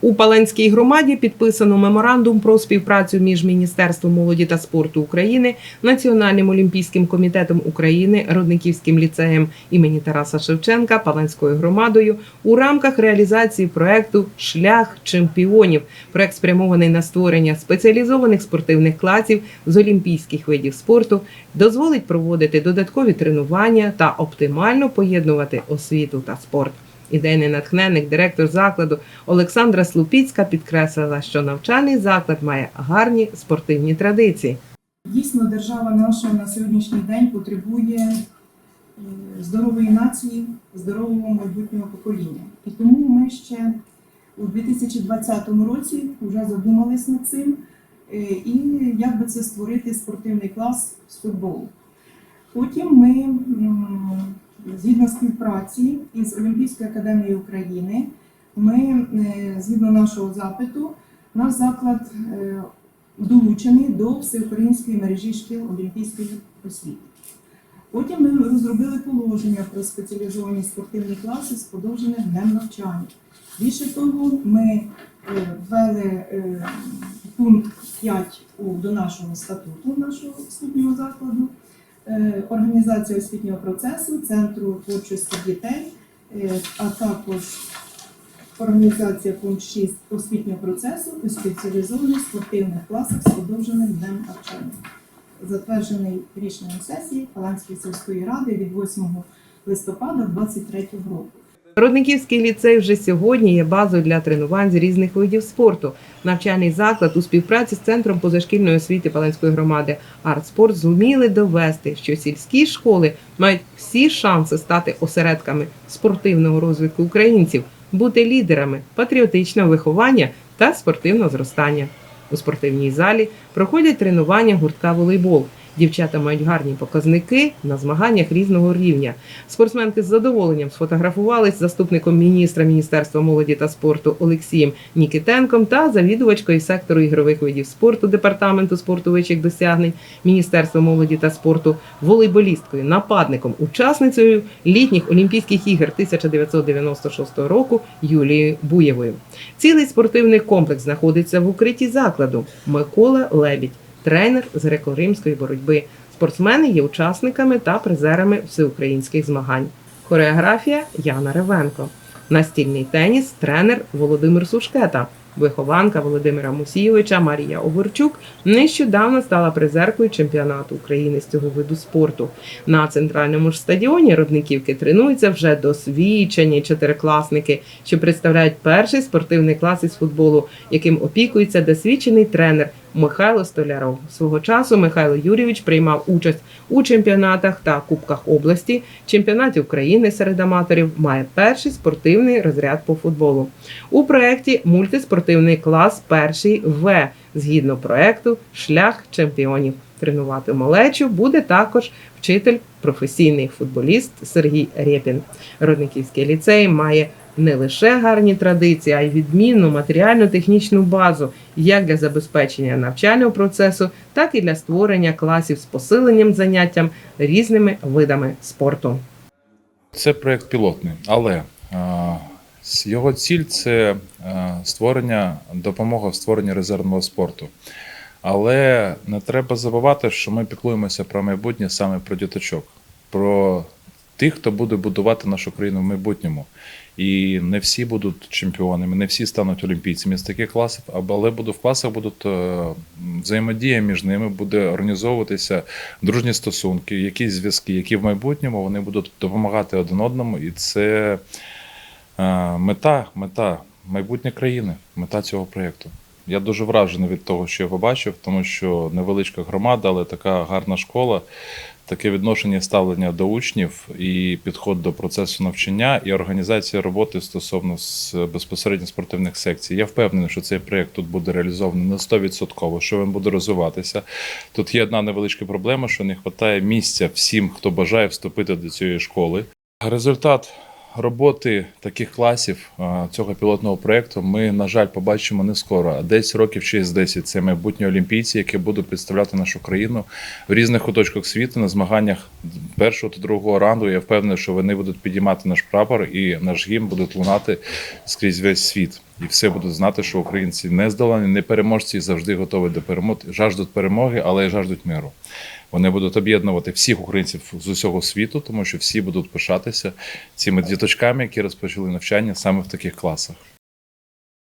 У Паланській громаді підписано меморандум про співпрацю між Міністерством молоді та спорту України, Національним олімпійським комітетом України, Родниківським ліцеєм імені Тараса Шевченка, Паланською громадою у рамках реалізації проекту Шлях чемпіонів. Проект спрямований на створення спеціалізованих спортивних класів з олімпійських видів спорту, дозволить проводити додаткові тренування та оптимально поєднувати освіту та спорт. Ідейний натхненник, директор закладу Олександра Слупіцька підкреслила, що навчальний заклад має гарні спортивні традиції. Дійсно, держава наша на сьогоднішній день потребує е, здорової нації, здорового майбутнього покоління. І тому ми ще у 2020 році вже задумались над цим, е, і як би це створити спортивний клас з футболу. Потім ми, згідно співпраці із Олімпійською академією України, ми, е, згідно нашого запиту, наш заклад е, долучений до всеукраїнської мережі шкіл олімпійської освіти. Потім ми розробили положення про спеціалізовані спортивні класи з подовженим днем навчання. Більше того, ми е, ввели пункт 5 до нашого статуту нашого освітнього закладу. Е, Організація освітнього процесу, Центру творчості дітей, е, а також Організація пункт 6 освітнього процесу у спеціалізованих спортивних класах з подовженим днем навчання. Затверджений рішенням сесії Паланської сільської ради від 8 листопада 2023 року. Родниківський ліцей вже сьогодні є базою для тренувань з різних видів спорту. Навчальний заклад у співпраці з центром позашкільної освіти Паланської громади «Артспорт» зуміли довести, що сільські школи мають всі шанси стати осередками спортивного розвитку українців, бути лідерами патріотичного виховання та спортивного зростання. У спортивній залі проходять тренування гуртка волейбол. Дівчата мають гарні показники на змаганнях різного рівня. Спортсменки з задоволенням сфотографувались з заступником міністра Міністерства молоді та спорту Олексієм Нікітенком та завідувачкою сектору ігрових видів спорту департаменту спорту вичих досягнень Міністерства молоді та спорту, волейболісткою, нападником, учасницею літніх Олімпійських ігор 1996 року Юлією Буєвою. Цілий спортивний комплекс знаходиться в укритті закладу. Микола Лебідь, тренер з греко-римської боротьби. Спортсмени є учасниками та призерами всеукраїнських змагань. Хореографія Яна Ревенко. Настільний теніс тренер Володимир Сушкета. Вихованка Володимира Мусійовича Марія Огорчук нещодавно стала призеркою чемпіонату України з цього виду спорту. На центральному ж стадіоні родниківки тренуються вже досвідчені чотирикласники, що представляють перший спортивний клас із футболу, яким опікується досвідчений тренер Михайло Столяров. Свого часу Михайло Юрійович приймав участь у чемпіонатах та кубках області, чемпіонаті України серед аматорів. Має перший спортивний розряд по футболу. У проєкті мультиспортивний клас перший В згідно проекту Шлях чемпіонів. Тренувати малечу буде також вчитель, професійний футболіст Сергій Рєпін. Родниківський ліцей має не лише гарні традиції, а й відмінну матеріально-технічну базу як для забезпечення навчального процесу, так і для створення класів з посиленням заняттям різними видами спорту. Це проєкт пілотний, але його ціль це створення, допомога в створенні резервного спорту. Але не треба забувати, що ми піклуємося про майбутнє саме про діточок, про тих, хто буде будувати нашу країну в майбутньому. І не всі будуть чемпіонами, не всі стануть олімпійцями з таких класів, але буде в класах будуть е, взаємодія між ними, буде організовуватися дружні стосунки, якісь зв'язки, які в майбутньому вони будуть допомагати один одному, і це е, мета, мета майбутнє країни, мета цього проєкту. Я дуже вражений від того, що я побачив, тому що невеличка громада, але така гарна школа, таке відношення ставлення до учнів і підход до процесу навчання і організація роботи стосовно безпосередньо спортивних секцій. Я впевнений, що цей проєкт тут буде реалізований на 100%, що він буде розвиватися. Тут є одна невеличка проблема, що не вистачає місця всім, хто бажає вступити до цієї школи. Результат роботи таких класів цього пілотного проєкту ми, на жаль, побачимо не скоро, а десь років 6-10 це майбутні олімпійці, які будуть представляти нашу країну в різних куточках світу на змаганнях першого та другого раунду. Я впевнений, що вони будуть підіймати наш прапор і наш гімн будуть лунати скрізь весь світ. І все будуть знати, що українці не здолані, не переможці завжди готові до перемоги, жаждуть перемоги, але й жаждуть миру. Вони будуть об'єднувати всіх українців з усього світу, тому що всі будуть пишатися цими діточками, які розпочали навчання саме в таких класах.